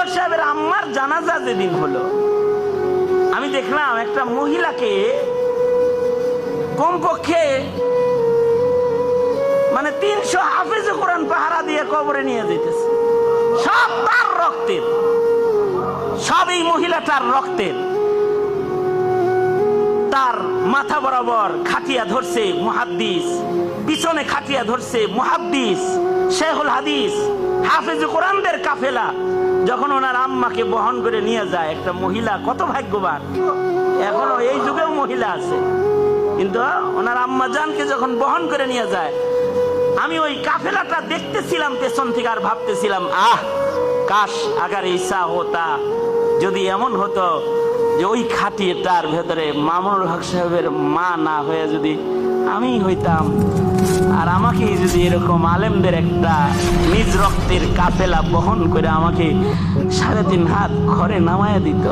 হক সাহেবের আম্মার জানাজা যেদিন হলো, আমি দেখলাম একটা মহিলাকে কমপক্ষে মানে তিনশো হাফিজ কোরআন পাহারা দিয়ে কবরে নিয়ে যেতেছে। সব তার রক্তের, সব এই মহিলাটার রক্তের। তার মাথা বরাবর খাটিয়া ধরছে মহাদ্দিস, পিছনে খাটিয়া ধরছে মহাদ্দিস শেখুল হাদিস হাফিজ কোরআনদের কাফেলা, যখন ওনার আম্মাকে বহন করে নিয়ে যায় একটা মহিলা, কত ভাগ্যবান। এখনও এই যুগেও মহিলা আছে। কিন্তু ওনার আম্মা জানকে যখন বহন করে নিয়ে যায়, আমি ওই কাফেলাটা দেখতেছিলাম পেছন থেকে আর ভাবতেছিলাম, আহ, কাশ, আগার ইসা হতা। যদি এমন হতো যে ওই তার ভেতরে মামুনুল হক সাহেবের মা না হয়ে যদি আমি হইতাম, আর আমাকে যদি এরকম আলেমদের একটা নিজ রক্তের কাফেলা বহন করে আমাকে সাড়ে তিন হাত ঘরে নামায়া দিত।